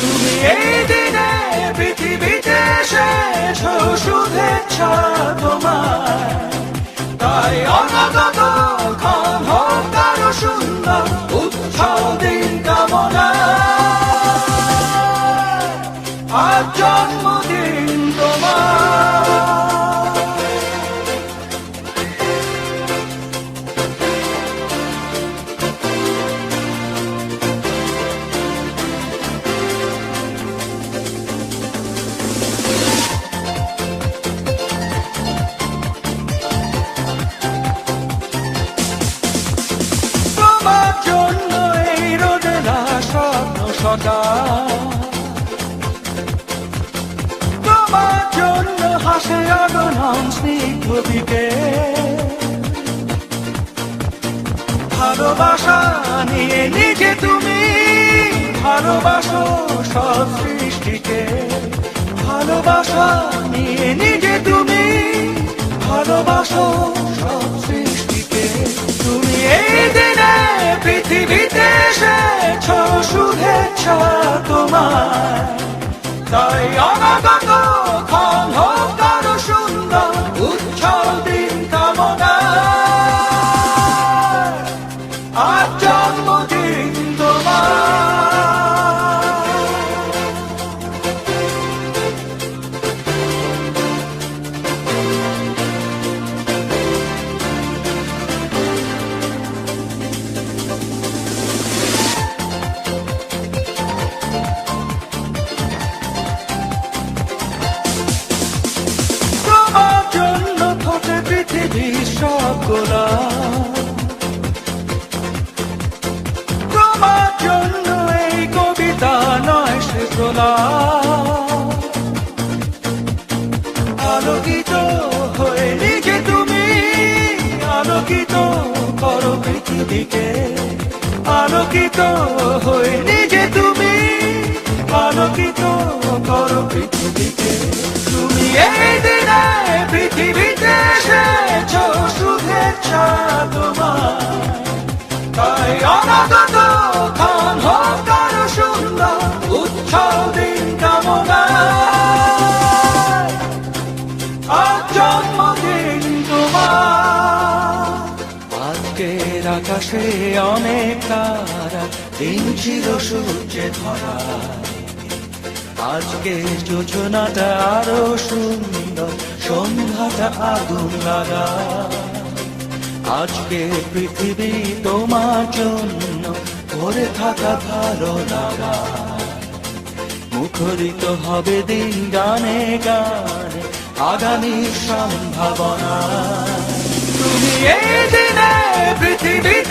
তুমি এই দিনে পৃথিবীতে এসেছ শুভেচ্ছা তোমার তাই অনাগত সকাল তোমার জন্য হাসে আগনম স্নিগ্ধ ভালোবাসা নিয়ে নিজে তুমি ভালোবাসো সব সৃষ্টিকে। ভালোবাসা নিয়ে নিজে তুমি ভালোবাসো তোমার। তাই অনাগত সব গোলাপ তোমার জন্য এই কবিতা নয় সে গোলাপ আলোকিত হয়ে নিজে তুমি, আলোকিত করো পৃথিবীকে। আলোকিত হয়ে নিজে তুমি, আলোকিত করো পৃথিবীকে। আজকের আকাশে অনেক তারা, দিন ছিল সূর্যে ধরা। আজকে যোজনাটা আরও সুন্দর, সন্ধ্যাটা আগুন লাগা। আজকে পৃথিবী তোমার জন্য ভরে থাকা ভালো লাগা মুখরিত হবে দিন গানে গানে আগামী সম্ভাবনা। তুমি এই দিনে পৃথিবীতে